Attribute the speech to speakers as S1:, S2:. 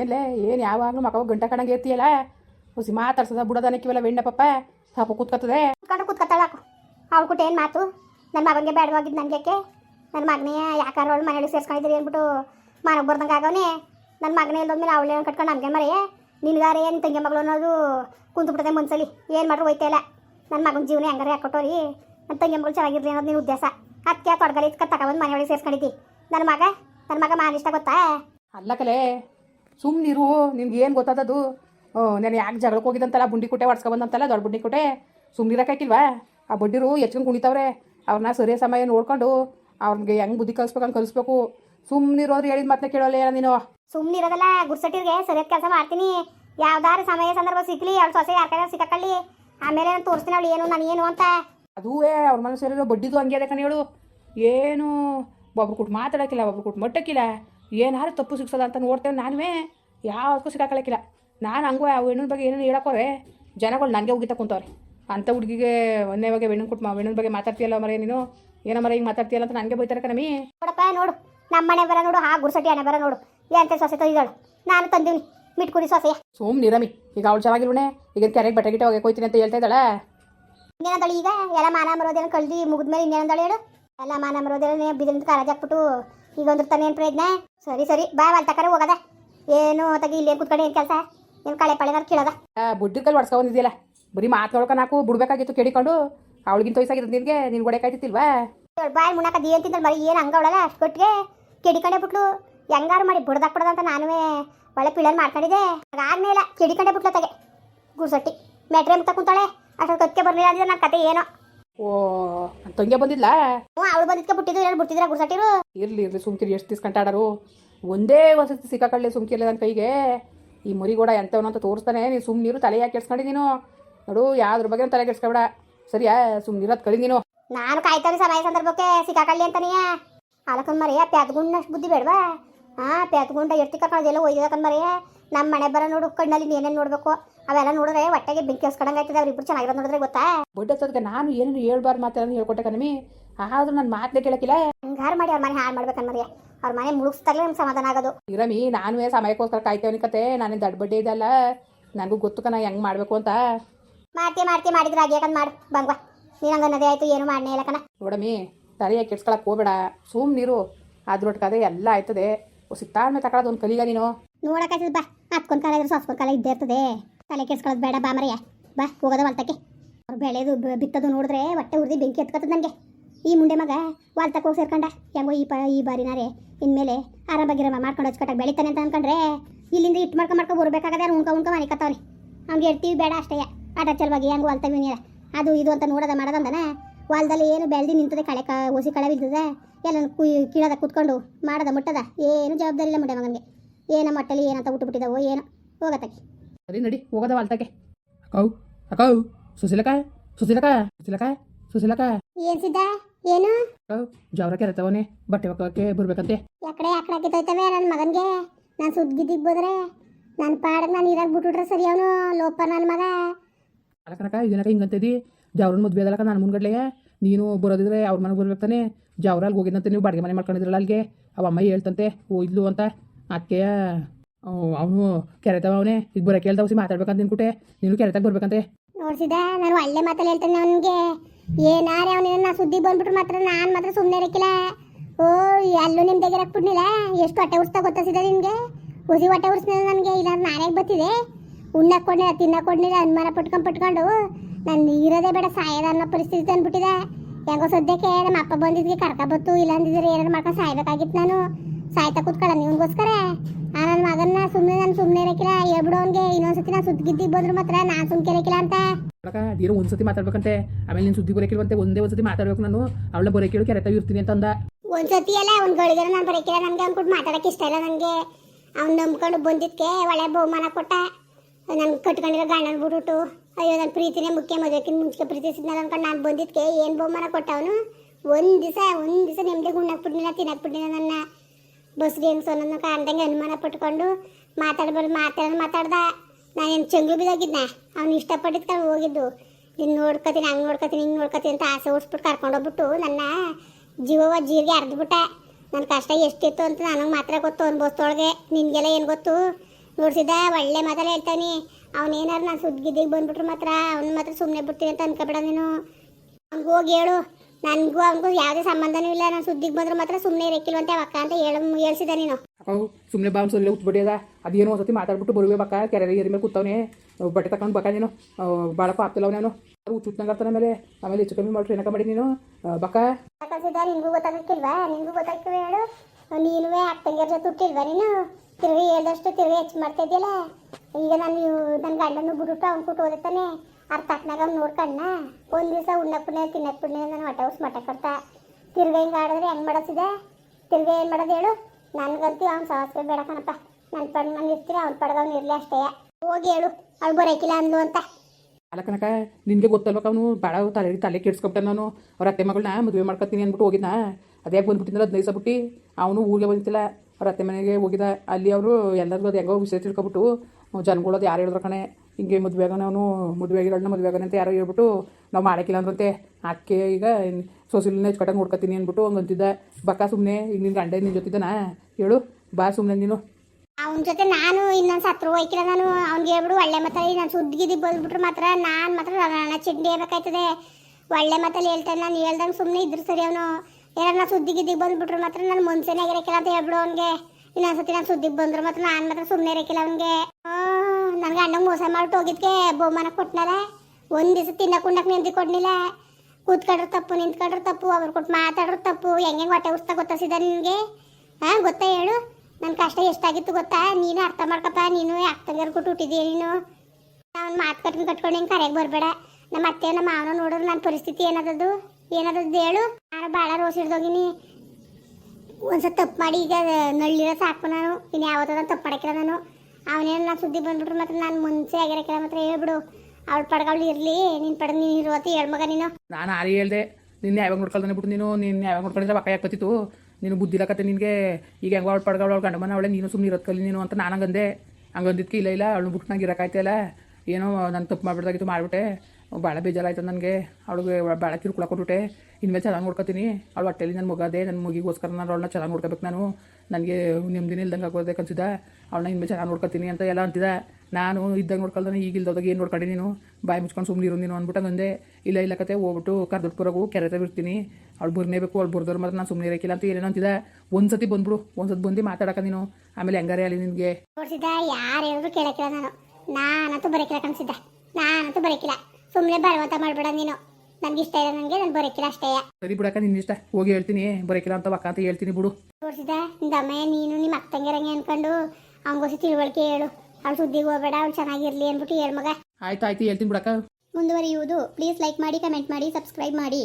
S1: ಏನ್ಲೇ ಏನು ಯಾವಾಗಲೂ ಮಕ್ಕ ಗಂಟ ಕಣಂಗೆ ಇರ್ತೀಯಲ್ಲ ಹುಸಿ ಮಾತಾಡ್ಸದ ಬುಡದನಕ್ಕಿವೆಲ್ಲ ವೆಣ್ಣ ಪಪ್ಪ? ಸಾಪು ಕೂತ್ಕತ್ತದೆ?
S2: ಕುತ್ಕೊಂಡು ಕುತ್ಕೊತಾಳಾಕು ಅವಳು ಕುಟ್ಟು ಏನು ಮಾತು? ನನ್ನ ಮಗನಿಗೆ ಬೇಡವಾಗಿದ್ದು ನನಗೆ ನನ್ನ ಮಗನೇ ಯಾಕಾರ ಅವಳು ಮನೆಯಲ್ಲಿ ಸೇರ್ಸ್ಕೊಂಡಿದ್ದೀರಿ ಅಂದ್ಬಿಟ್ಟು ಮನೆಗೆ ಬರ್ದಂಗೆ ಆಗವನೆ? ನನ್ನ ಮಗನೇ ಇಲ್ಲದ ಮೇಲೆ ಅವಳೇನು ಕಟ್ಕೊಂಡು ನಮಗೆ ಮರೆಯ? ನಿನ್ಗಾರೆ ಏನು ತಂಗಿ ಮಗಳು ಅನ್ನೋದು ಕುಂತು ಮನ್ಸಲ್ಲಿ. ಏನು ಮಾಡ್ರು ಹೋಯ್ತಾಯಿಲ್ಲ ನನ್ನ ಮಗನ ಜೀವನ ಹೆಂಗಾರೆ ಹಾಕೊಟ್ಟೋರಿ ನನ್ನ ತಂಗಿ ಮಗಳು ಚೆನ್ನಾಗಿರ್ಲಿ ಅನ್ನೋದು ನೀನು ಉದ್ದೇಶ. ಅದಕ್ಕೆ ತೊಡಗಲಿ ತಗೊಂಡು ಮನೆಯೊಳಗೆ ಸೇರ್ಸ್ಕೊಂಡಿದ್ದಿ. ನನ್ನ ಮಗ ನನ್ನ ಮಗ ಮಾನಿಷ್ಟ ಗೊತ್ತಾ?
S1: ಅಲ್ಲ ಕಲೆ ಸುಮ್ಮನಿರು ನಿನ್ಗೆ ಏನು ಗೊತ್ತಾದದು? ನಾನು ಯಾಕೆ ಜಗಳಕ್ಕೆ ಹೋಗಿದ್ದಂತಲ್ಲ ಬುಂಡಿ ಕುಟೆ ಹೊಡ್ಸ್ಕೊಬಂದಂತಲ್ಲ ದೊಡ್ಡ ಬುಂಡಿ ಕುಟೆ? ಸುಮ್ಮನಿರಕ್ಕಾಕಿಲ್ವಾ ಆ ಬಡ್ಡಿರು ಹೆಚ್ಕೊಂಡು ಕುಣಿತಾವ್ರೆ. ಅವ್ರನ್ನ ಸರಿಯ ಸಮಯ ನೋಡ್ಕೊಂಡು ಅವ್ರಿಗೆ ಹೆಂಗೆ ಬುದ್ಧಿ ಕಲಿಸ್ಬೇಕು ಹಂಗೆ ಕಲಿಸ್ಬೇಕು. ಸುಮ್ಮನಿರೋರು ಹೇಳಿದ ಮತ್ತೆ ಕೇಳೋಲ್ಲ ನೀನು.
S2: ಸುಮ್ಮನಿರೋದಲ್ಲ ಗುರ್ಸಟ್ಟಿರ್ಗೆ ಸರಿಯಾದ ಕೆಲಸ ಮಾಡ್ತೀನಿ. ಯಾವ್ದಾರು ಸಮಯ ಸಂದರ್ಭ ಸಿಕ್ಲಿ ಎರಡು ಸೊಸೆ ಯಾರ ಕೈ ಸಿಕ್ಕಳ್ಳಿ ಆಮೇಲೆ ನಾನು ತೋರಿಸ್ತೀನಿ ಅವಳು ಏನು ನಾನು ಏನು ಅಂತ.
S1: ಅದುವೇ ಅವ್ರ ಮನಸ್ಸಲ್ಲಿರೋ ಬಡ್ಡಿದು ಹಂಗೆ ಅದಕ್ಕೆ ಕಣ ಹೇಳು. ಏನು ಒಬ್ರು ಕೊಟ್ಟು ಮಾತಾಡೋಕ್ಕಿಲ್ಲ ಒಬ್ರು ಕೊಟ್ಟು ಮಟ್ಟಕ್ಕಿಲ್ಲ. ಏನಾದ್ರು ತಪ್ಪು ಸಿಕ್ಸದ ಅಂತ ನೋಡ್ತೇವೆ ನಾನುವೇ. ಯಾವತ್ತೂ ಸಿಕ್ಕಾಕೊಳ್ಳಕ್ಕಿಲ್ಲ ನಾನು ಹಂಗೂ ಆ ಹೆಣ್ಣಿನ ಬಗ್ಗೆ ಏನೇನು ಹೇಳೋಕೋರೆ ಜನಗಳು ನನಗೆ ಉಗಿತಾ ಕುಂತವ್ರೆ. ಅಂಥ ಹುಡುಗಿಗೆ ಒಂದೇ ಬಗ್ಗೆ ಹೆಣ್ಣು ಕೊಟ್ಟು ಹೆಣ್ಣಿನ ಬಗ್ಗೆ ಮಾತಾಡ್ತೀಯಲ್ಲ ಮರ ನೀನು? ಏನೋ ಮರ ಹಿಂಗೆ ಮಾತಾಡ್ತೀಯಲ್ಲ ಅಂತ ನನಗೆ ಬೈತಾರೆ ಕಣಮಿ.
S2: ನೋಡಪ್ಪ ನೋಡು. ನಮ್ಮ ಮನೆ ಬರ ನೋಡು ಆ ಗುರ್ಸಟಿ ಹಣೆ ಬರ ನೋಡು. ಏನಂತ ಸೊಸೆ ತಂದಿದ್ದಾಳು ನಾನು ತಂದೀನಿ ಮಿಟ್ಕುಡಿ ಸೊಸೆ
S1: ಸೋಮ್ ನಿರಮಿ ಈಗ ಅವಳು ಚೆನ್ನಾಗಿಲ್ವಣೆ? ಈಗ ಕೆರೆಗೆ ಬಟ್ಟೆ ಗಿಟ್ಟೆ ಹೋಗಿ ಹೋಯ್ತೀನಿ ಅಂತ ಹೇಳ್ತಾ ಇದ್ದಾಳೆ?
S2: ಇನ್ನೇನಂದಳು ಈಗ? ಎಲ್ಲ ಮಾನ ಮರೋದೇನು ಕಳ್ದಿ ಮುಗಿದ್ಮೇಲೆ ಇನ್ನೇನಂದಳು ಹೇಳು? ಎಲ್ಲ ಮಾನ ಮರೋದೇನೇ ಬಿದ್ರಿಂದ ಕಾಲೇಜ್ ಹಾಕ್ಬಿಟ್ಟು ಈಗ ಒಂದಿರ್ತಾನೆ ತಾನೇನು ಪ್ರಯತ್ನ? ಸರಿ ಸರಿ. ಬಾಯ್ ಅಲ್ಲಿ ತಕರೆ ಹೋಗದ. ಏನು ತಗಿ ಇಲ್ಲಿ ಕುತ್ಕೊಂಡು ಏನು ಕೆಲಸ? ಏನು ಕಳೆ ಪಳೆದಾರ ಕೇಳದ?
S1: ಬುಡ್ಡಿ ಕಲ್ ಹೊಡ್ಸ್ಕೊಂಡಿದ್ಯಲ್ಲ ಬರೀ ಮಾತು ನಾಕು ಬಿಡ್ಬೇಕಾಗಿತ್ತು ಕೇಳಿಕೊಂಡು. ಅವಳಿಗಿಂತ ವಯಸ್ಸಾಗಿರೋದು ನಿನಗೆ ನಿನ್ ಹೊಡೆಕಾಯ್ತಿಲ್ವಾ
S2: ಬಾಯ್ ಮುನ್ನಾಕ ಏನು ಅಂತಿದ್ದ ಬರೀ ಏನು ಹಂಗವಳಲ್ಲ ಅಷ್ಟು ಕೊಟ್ಟಿಗೆ ಕೆಡಿಕೊಂಡೆ ಬಿಟ್ಲು. ಹೆಂಗಾರು ಮಾಡಿ ಬಿಡ್ದಾಕ್ಬಿಡದ ಅಂತ ನಾನು ಒಳ್ಳೆ ಪಿಳನ್ ಮಾಡ್ಕೊಂಡಿದ್ದೆ. ಆದ್ಮೇಲೆ ಕೆಡಿಕೊಂಡೆ ಬಿಟ್ಲು ತಗೆ. ಗುರ್ಸಟ್ಟಿ. ಮೆಟ್ರೆ ಮುತ್ತ ಕುಂತಾಳೆ. ಅಷ್ಟು ಕತ್ಕೆ ಬರ್ಲಿಲ್ಲ ಅಂದ್ರೆ ನನ್ನ ಕತೆ ಏನೋ.
S1: ಓ ತಂಗೆ ಬಂದಿಲ್ಲ
S2: ಬಂದಿದ್ಲ? ಅವಳು ಬಂದಿದ್ಕೆ ಬಿಟ್ಟಿದ್ರು ಏನು ಬಿಡ್ತಿದ್ರ ಗುರ್ಸಟ್ಟಿರು?
S1: ಇರ್ಲಿ ಇರ್ಲಿ ಸುಮ್ಕಿರಿ ಎಷ್ಟು ದಿವ್ಸ ಕಂಟಾಡರು. ಒಂದೇ ಒಂದ್ಸತಿ ಸಿಕ್ಕಾಕೊಳ್ಳಿ ಸುಮ್ಕಿಲ್ಲ ನನ್ನ ಕೈಗೆ. ಈ ಮುರಿಗೋಡ ಎಂಥವನು ಅಂತ ತೋರಿಸ್ತಾನೆ. ನೀನು ಸುಮ್ಮನಿರು ತಲೆ ಯಾಕೆ ಕೆಡ್ಸ್ಕೊಂಡಿ ನೀನು? ನೋಡು ಯಾವ್ದ್ರ ಬಗ್ಗೆ ತಲೆ ಕೆಡ್ಸ್ಕೊಬೇಡ. ಸರಿಯಾ? ಸುಮ್ಮನಿರೋದು ಕಳಿ ನೀನು.
S2: ನಾನು ಕಾಯ್ತಾನೆ ಸಮಯ ಸಂದರ್ಭಕ್ಕೆ ಸಿಕ್ಕಾಕಳ್ಳಿ ಅಂತಾನೆಯಾ ಅಲಕನ್ ಮರೆಯ? ಪ್ಯಾತ್ಗುಂಡಷ್ಟು ಬುದ್ಧಿ ಬೇಡವಾ? ಹಾಂ ಪ್ಯಾತ್ಗುಂಡ ಎರ್ತಿ ಕರ್ಕೊಳ್ಳೋದೆಲ್ಲ ಒಯ್ದಕನ್ ಮರೆಯ? ನಮ್ಮ ಮನೆ ಬರ ನೋಡು ಕಣ್ಣಲ್ಲಿ ಏನೇನು ನೋಡಬೇಕು? ಅವೆಲ್ಲ ನೋಡಿದ್ರೆ ಹೊಟ್ಟೆಗೆ ಬೆಂಕಿ ಹೊಸ್ಕೊಂಡಂಗೆ ಆಯ್ತದೆ. ಅವ್ರಿಬ್ರು ಚೆನ್ನಾಗಿರೋದು ನೋಡಿದ್ರೆ ಗೊತ್ತಾ?
S1: ಬಡ್ಡತ್ತದಕ್ಕೆ ನಾನು ಏನೇನು ಹೇಳ್ಬಾರ್ದು ಮಾತಾಡೋದು ಹೇಳ್ಕೊಟ್ಟೆ ಕಣಮಿ. ಆದ್ರೂ ನನ್ನ ಮಾತೇ ಕೇಳಕ್ಕಿಲ್ಲ
S2: ಹಂಗಾರು ಮಾಡಿ ಅವ್ರ ಮನೆ ಹಾಳು ಮಾಡ್ಬೇಕನ್ ಮರಿಯ? ಅವ್ರ ಮನೆ ಮುಳುಗಿಸ್ದಾಗಲೇ ನಮ್ಗೆ ಸಮಾಧಾನ ಆಗೋದು.
S1: ಇರಮಿ ನಾನು ಸಮಯಕ್ಕೋಸ್ಕರ ಕಾಯ್ತೇವನಿ ಕತೆ? ನಾನು ದಡ್ಡ ಬಡ್ಡಿ ಇದಲ್ಲ? ನನಗೂ ಗೊತ್ತು ಕಣ ಹೆಂಗ್ ಮಾಡಬೇಕು ಅಂತ.
S2: ಮಾಡ್ತಿ ಮಾಡ್ತಿ ಮಾಡಿದ್ರೆ ಆಗ್ಯಾಕಂದ್ ಮಾಡು ಬಂಗ್ವಾ ಹಂಗ ಹಂಗನ್ನದೇ ಆಯ್ತು ಏನು ಮಾಡ್ನೇ ಇಲ್ಲ ಕಣ.
S1: ನೋಡಮ್ಮಿ ತಲೆಯ ಕೆಡ್ಸ್ಕೊಳಕ್ ಹೋಗ್ಬೇಡ. ಸುಮ್ ನೀರು ಅದ್ರೊಟ್ಟು ಅದೇ ಎಲ್ಲ ಆಯ್ತದೆ. ಸಿತ್ತಾಳ್ಮೆ ತಗೊಳ್ಳೋದು ಒಂದು ಕಲಿಗ ನೀನು.
S2: ನೋಡಕ್ಕಾಯ್ತದ ಬಾ. ಹತ್ಕೊಂಡ್ ಕಾಲ ಇದ್ರೆ ಸಾಸ್ಕೊಂಡ್ ಕಾಲ ಇದ್ದೇ ಇರ್ತದೆ. ತಲೆ ಕೆಡ್ಸ್ಕೊಳ್ಳೋದು ಬೇಡ ಬಾ ಮರಿಯ. ಬಾ ಹೋಗೋದ ಹೊಲ್ತಕ್ಕೆ ಅವ್ರು ಬೆಳೆದು ಬ- ಬಿತ್ತದು ನೋಡಿದ್ರೆ ಹೊಟ್ಟೆ ಉರ್ದಿ ಬೆಂಕಿ ಎತ್ಕತ್ತದ ನನಗೆ. ಈ ಮುಂಡೆ ಮಗ ವಾಲ್ತಕ್ಕೆ ಹೋಗಿ ಸೇರ್ಕೊಂಡ. ಹೆಂಗೋ ಈ ಪ ಈ ಬಾರಿನಾರೆ ಇನ್ಮೇಲೆ ಆರಾಮಾಗಿರಮ್ಮ ಮಾಡ್ಕೊಂಡು ಹಚ್ಕೊಟ್ಟಾಗ ಬೆಳಿತಾನೆ ಅಂತ ಅನ್ಕೊಂಡ್ರೆ ಇಲ್ಲಿಂದ ಇಟ್ಟು ಮಾಡ್ಕೊಂಡ್ ಮಾಡ್ಕೊಂಡು ಬರ್ಬೇಕಾಗದೆ ಅವ್ನು ಉಣ್ಕೊ ಉಣ್ಕೊ ಮನೆ ಕತ್ತವನಿ. ಅವ್ನಿಗೆ ಇರ್ತೀವಿ ಬೇಡ ಅಷ್ಟೇ. ಆಟ ಚಲವಾಗಿ ಹೆಂಗೋ ನೀರ ಅದು ಇದು ಅಂತ ನೋಡೋದ ಮಾಡೋದಂದನ ಹೊಲ್ದಲ್ಲಿ ಏನು ಬೆಳ್ದಿ ನಿಂತದೆ ಕಳೆ ಕ ಒಸಿ ಕಳೆ ಬಿದ್ದದೆ ಎಲ್ಲ ಕುಯ್ ಕೀಳದ ಕುತ್ಕೊಂಡು ಮಾಡದ ಮುಟ್ಟದ. ಏನು ಜವಾಬ್ದಾರಿ ಇಲ್ಲ ಮುಂಡೆ ಮಗನಿಗೆ. ಏನೋ ಮಟ್ಟಲಿ ಏನಂತ ಉಟ್ಬಿಟ್ಟಿದ್ದಾವೋ ಏನು. ಏನೋ ಹೋಗತ್ತಕ್ಕೆ
S1: ಸರಿ ನಡಿ ಹೋಗದ ವಾಲ್ತಕ್ಕೆ ಅಕೌ ಅಕೌ ಸುಶೀಲಕ ಸುಶೀಲಕ ಸುಶೀಲಕ ಸುಶೀಲಕ
S2: ಏನ್ ಸಿದ್ದ ಏನು?
S1: ಜವರ ಕೆರೆತವನೆ ಬಟ್ಟೆ ಒಕ್ಕಕ್ಕೆ ಬರ್ಬೇಕಂತೆ.
S2: ಯಾಕಡೆ ಯಾಕಡೆ ಕಿತ್ತೋಯ್ತವೆ ನನ್ನ ಮಗನಿಗೆ? ನಾನು ಸುದ್ದಿದ್ದಿಗೆ ಬೋದ್ರೆ ನನ್ನ ಪಾಡಕ್ಕೆ ನಾನು ಇರಾಕ್ ಬಿಟ್ಬಿಟ್ರೆ ಸರಿ ಅವನು ಲೋಪ ನನ್ನ ಮಗ.
S1: ಅಲ್ಲ ಕನಕ ಇದನ್ನಕ ಹಿಂಗಂತಿದ್ದಿ ಜವ್ರನ್ನ ಮದುವೆ ಅದಲ್ಲಕ ನಾನು ಮುಂದ್ಗಡ್ಲೆ ನೀನು ಬರೋದಿದ್ರೆ ಅವ್ರ ಮನೆಗೆ ಬರ್ಬೇಕು ತಾನೆ. ಜವ್ರಲ್ಲಿ ಹೋಗಿದ್ದಂತೆ ನೀವು ಬಾಡಿಗೆ ಮನೆ ಮಾಡ್ಕೊಂಡಿದ್ರಲ್ಲ ಅಲ್ಲಿಗೆ ಅವ ಅಮ್ಮ ಹೇಳ್ತಂತೆ ಓ ಇದ್ಲು ಅಂತ. ಅದಕ್ಕೆ ಅವನು ಕೆರೆತವ ಅವನೇ ಇದು ಬರೋ ಕೇಳ್ದವಸಿ ಮಾತಾಡ್ಬೇಕಂತ ನಿನ್ಕುಟೆ. ನೀನು ಕೆರೆತಾಗ ಬರ್ಬೇಕಂತೆ.
S2: ನೋಡ್ಸಿದ ನಾನು ಒಳ್ಳೆ ಮಾತಲ್ಲಿ ಹೇಳ್ತೇನೆ ಅವನಿಗೆ. ಏನಾರೇ ಅವನಿಗೆ ನಾ ಸುದ್ದಿ ಬಂದ್ಬಿಟ್ರು ಮಾತ್ರ ನಾನು ಮಾತ್ರ ಸುಮ್ಮನೆ ಇರಕ್ಕಿಲ್ಲ. ಓ ಎಲ್ಲೂ ನಿಮ್ದಾಗೆ ಇರಕ್ಬಿಡ್ನಿಲ್ಲ ಎಷ್ಟು ಹೊಟ್ಟೆ ಉರ್ಸ್ತಾ ಗೊತ್ತಿದೆ ನಿನಗೆ? ಉಸಿ ಹೊಟ್ಟೆ ಉರ್ಸ್ನಿಲ್ಲ ನನಗೆ? ಇಲ್ಲ ನಾನೇ ಬತ್ತಿದೆ ಉಣ್ಣಕ್ಕೆ ಕೊಡ್ನಿಲ್ಲ ತಿನ್ನಕ್ಕೆ ಕೊಡ್ನಿಲ್ಲ, ಅನುಮಾನ ಪಟ್ಕೊಂಡು ಪಟ್ಕೊಂಡು. ನಾನು ಇರೋದೇ ಬೇಡ ಸಾಯದ ಅನ್ನೋ ಪರಿಸ್ಥಿತಿ ತಂದ್ಬಿಟ್ಟಿದೆ. ಹೆಂಗೋ ಸದ್ಯಕ್ಕೆ ನಮ್ಮ ಅಪ್ಪ ಬಂದಿದ್ಗೆ ಕರ್ಕ ಬತ್ತು, ಇಲ್ಲ ಅಂದಿದ್ರೆ ಏನಾರು ಮಾಡ್ಕೊಂಡು ಸಾಯ್ಬೇಕಾಗಿತ್ತು ನಾನು. ಸಾಯ್ತಾ ಕೂತ್ಕೊಳ್ಳ ನಿಮ್ಗೋಸ್ಕರ ಆ ನನ್ನ ಮಗನ್ನ ಸುಮ್ಮನೆ ನಾನು ಸುಮ್ಮನೆ ಇರಕ್ಕಿಲ್ಲ. ಹೇಳ್ಬಿಡು ಅವನಿಗೆ, ಇನ್ನೊಂದ್ಸತಿ ನಾನು ಸುದ್ದಿದ್ದಿ ಬಂದ್ರು ಮಾತ್ರ ನಾನು ಸುಮ್ಕೆ ಇರಕ್ಕಿಲ್ಲ ಅಂತ.
S1: ಅಕ್ಕ ಅದೇನೋ ಒಂದ್ಸತಿ ಮಾತಾಡ್ಬೇಕಂತೆ. ಆಮೇಲೆ ನೀನು ಸುದ್ದಿ ಬರೋಕಿಲ್ವಂತೆ ಒಂದೇ ಒಂದು ಸತಿ ಮಾತಾಡ್ಬೇಕು ನಾನು. ಅವಳ ಬರೋಕೇಳು ಕೆರೆತ ಇರ್ತೀನಿ ಅಂತ ಅಂದ.
S2: ಒಂದ್ಸತಿ ಅಲ್ಲ ಒಂದ್ ಗಳಿದ್ರೆ ನಾನು ಕೇಳ ನನಗೆ ಅನ್ಕೊಂಡು ಮಾತಾಡಕ್ಕೆ ಇಷ್ಟ ಇಲ್ಲ ನನಗೆ ಅವ್ನು ನಂಬ್ಕೊಂಡು ಬಂದಿದ್ಕೆ ಒಳ್ಳೆ ಬಹುಮಾನ ಕೊಟ್ಟ. ನನ್ ಕಟ್ಕೊಂಡಿರೋ ಗಂಡನ ಬಿಟ್ಬಿಟ್ಟು, ಅಯ್ಯೋ ನನ್ನ ಪ್ರೀತಿನೇ ಮುಖ್ಯ, ಮದುವೆಕಿನ ಮುಂಚೆ ಪ್ರೀತಿಸಿದ್ನಲ್ಲ ಅನ್ಕೊಂಡು ನಾನು ಬಂದಿದ್ಕೆ ಏನ್ ಬಹುಮಾನ ಕೊಟ್ಟ ಅವನು? ಒಂದು ದಿವಸ ಒಂದು ದಿವಸ ನೆಮ್ಮದಿ ಉಣ್ಣಕ್ಕೆ ಬಿಡ್ಲಿಲ್ಲ ತಿನ್ನಕ್ಕೆ ಬಿಡ್ಲಿಲ್ಲ ನನ್ನ. ಬಸ್ಗೆ ಹೆಂಗ್ಸು ನನ್ನ ಕಾಣ್ದಂಗೆ ಅನುಮಾನ ಪಟ್ಕೊಂಡು ಮಾತಾಡ್ಬಾರ್ದು ಮಾತಾಡ ಮಾತಾಡ್ದ. ನಾನೇನು ಚಂಗ್ಳು ಬಿದ್ದಾಗಿದ್ನ ಅವ್ನು ಇಷ್ಟಪಟ್ಟಿದ್ಕ ಹೋಗಿದ್ದು. ನಿನ್ನ ನೋಡ್ಕೊತೀನಿ, ಹಂಗೆ ನೋಡ್ಕೊತೀನಿ, ಹಿಂಗೆ ನೋಡ್ಕೊತೀನಿ ಅಂತ ಆಸೆ ಓಡಿಸ್ಬಿಟ್ಟು ಕರ್ಕೊಂಡೋಗ್ಬಿಟ್ಟು ನನ್ನ ಜೀವವ ಜೀರಿಗೆ ಅರ್ದ್ಬಿಟ್ಟ ನನ್ನ ಕಷ್ಟ ಎಷ್ಟಿತ್ತು ಅಂತ ನನಗೆ ಮಾತ್ರ ಗೊತ್ತು ಅನ್ಬೋಸ್ತೊಳಗೆ ನಿನಗೆಲ್ಲ ಏನು ಗೊತ್ತು?
S3: ನೋಡ್ಸಿದ ಒಳ್ಳೆ ಮಾತಲ್ಲ ಹೇಳ್ತಾನೆ. ಅವನೇನಾರು ನಾನು ಸುದ್ದಿಗಿದ್ದಿಗೆ ಬಂದ್ಬಿಟ್ರು ಮಾತ್ರ, ಅವ್ನ ಮಾತ್ರ ಸುಮ್ಮನೆ ಬಿಡ್ತೀನಿ ಅಂತ ಅನ್ಕೋಬೇಡ ನೀನು. ಅವ್ನಿಗೆ ಹೋಗಿ ಹೇಳು. ನನಗೂ ಅವನಿಗೂ ಯಾವುದೇ ಸಂಬಂಧನೂ ಇಲ್ಲ. ನಾನು ಸುದ್ದಿಗೆ ಬಂದ್ರೆ ಮಾತ್ರ ಸುಮ್ಮನೆ ಇರಕ್ಕಿಲ್ವಂತೆ ಅಕ್ಕ ಅಂತ ಹೇಳ ಹೇಳ್ಸಿದ ನೀನು.
S1: ಅವು ಸುಮ್ಮನೆ ಬಾ ಸೊಲ್ಲೆ ಉತ್ಬಿಡಿ ಅದ ಅದೇನೋ ಒಂದ್ಸತಿ ಮಾತಾಡ್ಬಿಟ್ಟು ಬರುವೆ ಬಕ್ಕ ಕೆರೆ ಏರಿ ಮೇಲೆ ಕೂತವನೇ. ಬಟ್ಟೆ ತಕೊಂಡು ಬಕ್ಕ ನೀನು. ಭಾಳಕ್ಕೂ ಆಗ್ತಿಲ್ಲ ಅವನೇನು ಹುಚ್ಚುತ್ನಂಗೆ ಆಗ್ತಾನೆ ಆಮೇಲೆ. ಆಮೇಲೆ ಹೆಚ್ಚು ಕಮ್ಮಿ ಮಾಡ್ರಿ ಏನಕ್ಕ ಮಾಡಿ ನೀನು? ಬಕ್ಕ.
S3: ಕಳ್ಸಿದ ನಿಂಗೂ ಗೊತ್ತಾಗಕ್ಕಿಲ್ವಾ ನಿನ್ಗೂ ಗೊತ್ತಾಗ್ತವೆ ಹೇಳು. ನೀನುವೇ ಅಕ್ಕಂಗಿರ ಜೊತೆ ಹುಟ್ಟಿಲ್ವಾ ನೀನು? ತಿರುಗಿ ಹೇಳ್ದಷ್ಟು ತಿರುಗಿ ಹೆಚ್ಚು ಮಾಡ್ತಾ ಇದೆಯಲ್ಲ ಈಗ ನಾನು ನನ್ನ ಗಂಡನ್ನು ಬಿಡುಟ್ಟು ಅವ್ನು ಕೊಟ್ಟು ಓದಿತಾನೆ ಅರ್ಥ ತಕ್ಕನಾಗ ಅವ್ನು ನೋಡ್ಕಣ್ಣ. ಒಂದು ದಿವಸ ಉಣ್ಣಕ್ಕೆ ಪುಣ್ಯ ತಿನ್ನಕ್ ಪುಣ್ಯ ನಾನು ಹೊಟ್ಟೆ ಉಸ್ ಮಟ್ಟ ಕೊಡ್ತಾ. ತಿರ್ಗ ಹಿಂಗೆ ಆಡಿದ್ರೆ ಹೆಂಗೆ ಮಾಡೋಸಿದೆ ತಿರ್ಗ ಏನು ಮಾಡೋದು ಹೇಳು. ನನಗಂತೂ ಅವ್ನು ಸಹಸ್ರ ಬೇಡ ಕಣಪ್ಪ. ನನ್ನ ಪಡ್ ನಾನು ಇರ್ತೀನಿ ಅವ್ನ ಪಡ್ಗ ಅವ್ನು ಇರಲಿ ಅಷ್ಟೇ. ಹೋಗಿ ಹೇಳು, ಅವ್ಳು ಬರೋಕಿಲ್ಲ ಅಂದ್ಲು ಅಂತ.
S1: ಅಲ್ಲ ನಿನಗೆ ಗೊತ್ತಲ್ವ ಅವನು ಭಾಳ ತಲೆ ತಲೆ ಕೆಡ್ಸ್ಕೊಬಿಟ್ಟೆ ನಾನು. ಅವ್ರ ಅತ್ತೆ ಮಗಳನ್ನ ಮದುವೆ ಮಾಡ್ಕೊತೀನಿ ಅಂದ್ಬಿಟ್ಟು ಹೋಗಿದ್ನ. ಅದೇ ಬಂದ್ಬಿಟ್ಟಿದ್ರೆ ಹದಿನೈದು ದಿವಸ ಬಿಟ್ಟು ಅವನು ಊರಿಗೆ ಬಂದಿಲ್ಲ ಅವ್ರ ಅತ್ತೆ ಮನೆಗೆ ಹೋಗಿದ ಅಲ್ಲಿ ಅವರು ಎಲ್ಲರಿಗೂ ಅದು ಹೆಂಗೋ ವಿಷಯ ತಿಳ್ಕೊಬಿಟ್ಟು, ಜನಗಳು ಅದು ಯಾರು ಹೇಳಿದ್ರು ಕಣೆ. ಹಿಂಗೆ ಮದುವೆ ಅವನು ಮದುವೆ ಆಗಿರೋಣ ಮದುವೆ ಆಗೋಣ ಅಂತ ಯಾರೋ ಹೇಳ್ಬಿಟ್ಟು ನಾವು ಮಾಡೋಕ್ಕಿಲ್ಲ ಅಂದ್ರಂತೆ. ಅಕ್ಕೆ ಈಗ ಸೋಸಿಲ್ನ ಹೆಚ್ಚು ನೋಡ್ಕೊತೀನಿ ಅಂದ್ಬಿಟ್ಟು ಹಂಗೆ ಅಂತಿದ್ದ ಬಕ್ಕ ಸುಮ್ಮನೆ ಈಗ ನಿನ್ನ ಗಂಡ ನಿನ್ನ ಜೊತಿದ್ದಾನಾ ಹೇಳು, ಬಾ ಸುಮ್ಮನೆ ನೀನು.
S3: ಅವನ ಜೊತೆ ನಾನು ಇನ್ನೊಂದು ಸತ್ರು ಹೋಯ್ಕಿಲ್ಲ ನಾನು. ಅವ್ನಿಗೆ ಹೇಳ್ಬಿಡು, ಒಳ್ಳೆ ಮಾತಲ್ಲಿ ನಾನು ಸುದ್ದಿಗಿದ್ದಿ ಬಂದ್ಬಿಟ್ರೆ ಮಾತ್ರ ನಾನು ಮಾತ್ರ ರಣ ಚಿಂಡಿ ಹೇಳ್ಬೇಕಾಯ್ತದೆ. ಒಳ್ಳೆ ಮಾತಲ್ಲಿ ಹೇಳ್ತಾನೆ, ನಾನು ಹೇಳ್ದಂಗೆ ಸುಮ್ಮನೆ ಇದ್ರು ಸರಿ ಅವನು. ಏನಾರ ಸುದ್ದಿಗಿದ್ದಿಗೆ ಬಂದ್ಬಿಟ್ರೆ ಮಾತ್ರ ನಾನು ಮುಂಚೆನೇ ಇರಕ್ಕಿಲ್ಲ ಅಂತ ಹೇಳ್ಬಿಡು ಅವ್ನಿಗೆ. ಇನ್ನೊಂದ್ಸತಿ ನಾನು ಸುದ್ದಿಗೆ ಬಂದ್ರು ಮಾತ್ರ ನಾನು ಮಾತ್ರ ಸುಮ್ಮನೆ ಇರಕ್ಕಿಲ್ಲ ಅವನಿಗೆ. ನನ್ನ ಅಣ್ಣ ಮೋಸ ಮಾಡ್ತ ಹೋಗಿದ್ಕೆ, ಬಹುಮಾನ ಕೊಟ್ನಲ್ಲ. ಒಂದು ದಿವಸ ತಿನ್ನಕ್ಕೆ ಉಣ್ಣಕ್ಕೆ ನೆಮ್ಮದಿ ಕೊಡ್ನಿಲ್ಲ. ಕೂತ್ಕೊಂಡ್ರೆ ತಪ್ಪು, ನಿಂತ್ಕೊಂಡ್ರೆ ತಪ್ಪು, ಅವ್ರು ಕೊಟ್ಟು ಮಾತಾಡ್ರು ತಪ್ಪು, ಹೆಂಗೆ ಹೊಟ್ಟೆ ಉಸ್ತ ಗೊತ್ತಾಸಿದ ನಿನಗೆ? ಹಾಂ, ಗೊತ್ತಾ ಹೇಳು? ನನ್ನ ಕಷ್ಟ ಎಷ್ಟಾಗಿತ್ತು ಗೊತ್ತಾ? ನೀನು ಅರ್ಥ ಮಾಡ್ಕಪ್ಪ, ನೀನು ತಂಗಾರ ಕೊಟ್ಟು ಹುಟ್ಟಿದೀಯ ನೀನು? ನಾವು ಮಾತು ಕಟ್ಕೊಂಡು ಕಟ್ಕೊಂಡು ಹಿಂಗೆ ಕರೆಗೆ ಬರಬೇಡ. ನಮ್ಮ ಅತ್ತೆ ನಮ್ಮ ಮಾವನ ನೋಡಿದ್ರೆ ನನ್ನ ಪರಿಸ್ಥಿತಿ ಏನದದು? ಏನದದ್ದು ಹೇಳು? ನಾನು ಭಾಳ ರೋಸ್ ಹಿಡ್ದೋಗಿನಿ. ಒಂದ್ಸತಿ ತಪ್ಪು ಮಾಡಿ ಈಗ ನಳ್ಳಿರೋ ಸಾಕು ನಾನು. ಇನ್ನು ಯಾವತ್ತದ ತಪ್ಪು ಮಾಡಕ್ಕಿಲ್ಲ ನಾನು. ಅವನೇನು ನಾನು ಸುದ್ದಿ ಬಂದ್ಬಿಟ್ರು ಮತ್ತೆ ನಾನು ಮುಂಚೆ ಆಗಿರಕ್ಕಿಲ್ಲ ಮಾತ್ರ ಹೇಳ್ಬಿಡು. ಅವಳ ಪಡ್ಗಳು ಇರಲಿ ನಿನ್ನ ಪಡ, ನೀನು ಇರುವತ್ತಿ ಹೇಳ್ ಮಗ ನೀನು.
S1: ನಾನು ಆರಿ ಹೇಳ್ದೆ ನಿನ್ನೆ ಯಾವಾಗ ನೋಡ್ಕೊಳ್ತಾನೆ ಬಿಟ್ಟು ನೀನು ನಿನ್ನೆ ಯಾವಾಗ ನೋಡ್ಕೊಂಡಿದ್ರೆ ಬಕ್ಕ ಯಾಕತ್ತಿತ್ತು ನೀನು ಬುದ್ಧಿ ಇಲ್ಲಕತ್ತೆ ನಿನಗೆ. ಈಗ ಹೆಂಗ ಅವಳು ಪಡ್ಗಳು ಅವಳು ಗಂಡ ಮನೆ ಅವಳೆ, ನೀನು ಸುಮ್ಮನೆ ಇರೋದು ನೀನು ಅಂತ ನಾನು ಹಂಗಂದೆ. ಹಂಗಂದಿದ್ಕೆ ಇಲ್ಲ ಇಲ್ಲ, ಅವಳು ಬಿಟ್ಟು ನಂಗೆ ಇರೋಕ್ಕಾಯ್ತಲ್ಲ ಏನೋ ನಾನು ತಪ್ಪು ಮಾಡ್ಬಿಡ್ದಾಗಿತ್ತು ಮಾಡಿಬಿಟ್ಟೆ. ಭಾಳ ಬೇಜಾರಾಯ್ತು ನನಗೆ. ಅವಳಿಗೆ ಭಾಳ ಕಿರುಕುಳ ಕೊಟ್ಬಿಟ್ಟೆ. ಇನ್ಮೇಲೆ ಚೆನ್ನಾಗಿ ನೋಡ್ಕೊತೀನಿ. ಅವಳು ಹೊಟ್ಟೆಲಿ ನನ್ನ ಮಗದೆ ನನ್ನ ಮಗಿಗೋಸ್ಕರ ನಾನು ಅವಳನ್ನ ಚೆನ್ನಾಗಿ ನೋಡ್ಕೋಬೇಕು ನಾನು. ನನಗೆ ನೆಮ್ಮದಿನ ಇಲ್ದಂಗೆ ಆಗೋದಕ್ಕೆ ಅನ್ಸಿದ ಅವಳನ್ನ ಇನ್ಮೇಲೆ ಚೆನ್ನಾಗಿ ನೋಡ್ಕೊತೀನಿ ಅಂತ ಎಲ್ಲ ಅಂತಿದ್ದ. ನಾನು ಇದ್ದಂಗೆ ನೋಡ್ಕೊಳ್ದಾನೆ ಈಗ ಇಲ್ದೋದಾಗ ಏನು ನೋಡ್ಕೊಂಡೆ ನೀನು? ಬಾಯಿ ಮುಚ್ಕೊಂಡು ಸುಮ್ಮನೆ ಇರು ನೀನು ಅಂದ್ಬಿಟ್ಟು ಅಂದೆ ಇಲ್ಲ ಇಲ್ಲ ಕತೆ, ಹೋಗ್ಬಿಟ್ಟು ಕರ್ದಟ್ಪುರಾಗು ಕೆರೆ ಬಿಡ್ತೀನಿ. ಅವ್ಳು ಬರ್ನೇಬೇಕು ಅವ್ಳು ಬರ್ದವ್ರು ಮಾತ್ರ ನಾನು ಸುಮ್ಮನೆ ಇರೋಕ್ಕಿಲ್ಲ ಅಂತ ಏನೇನೋ ಅಂತಿದ್ದ. ಒಂದ್ಸತಿ ಬಂದ್ಬಿಡು ಒಂದು ಸತಿ ಬಂದು ಮಾತಾಡಕ ನೀನು. ಆಮೇಲೆ ಹೆಂಗಾರೆ ಅಲ್ಲಿ ನಿನಗೆ?
S3: ಯಾರು ಹೇಳಿದ್ರು ಕೇಳಕ್ಕಿಲ್ಲ ನಾನು. ನಾನಂತೂ ಬರೋಕ್ಕಿಲ್ಲ ಕನ್ಸಿದ್ದ ನಾನಂತೂ ಬರೋಕ್ಕಿಲ್ಲ ಸುಮ್ಮನೆ ಬಲವಂತ ಮಾಡ್ಬೇಡ ನೀನು. ನನ್ಗೆ ಇಷ್ಟ ಇಲ್ಲ ನನಗೆ ನಾನು ಬರೋಕಿಲ್ಲ ಅಷ್ಟೇ.
S1: ಸರಿ ಬಿಡಕ ನಿನ್ನ ಇಷ್ಟ ಹೋಗಿ ಹೇಳ್ತೀನಿ ಬರೋಕಿಲ್ಲ ಅಂತ ಬಕ್ಕ ಅಂತ ಹೇಳ್ತೀನಿ ಬಿಡು.
S3: ತೋರಿಸಿದ ದಮ್ಮಯ್ಯ ನೀನು ನಿಮ್ಮ ಅಕ್ಕಂಗಿರಂಗೆ ಅನ್ಕೊಂಡು ಅವನಿಗೋಸಿ ತಿಳುವಳಿಕೆ ಹೇಳು. ಅವ್ಳು ಸುದ್ದಿಗೆ ಹೋಗ್ಬೇಡ ಅವ್ಳು ಚೆನ್ನಾಗಿರ್ಲಿ ಅನ್ಬಿಟ್ಟು ಹೇಳ್ ಮಗ.
S1: ಆಯ್ತು ಆಯ್ತು ಹೇಳ್ತೀನಿ ಬಿಡಕ
S3: ಮುಂದುವರಿಯುವುದು. ಪ್ಲೀಸ್ ಲೈಕ್ ಮಾಡಿ ಕಮೆಂಟ್ ಮಾಡಿ ಸಬ್ಸ್ಕ್ರೈಬ್ ಮಾಡಿ.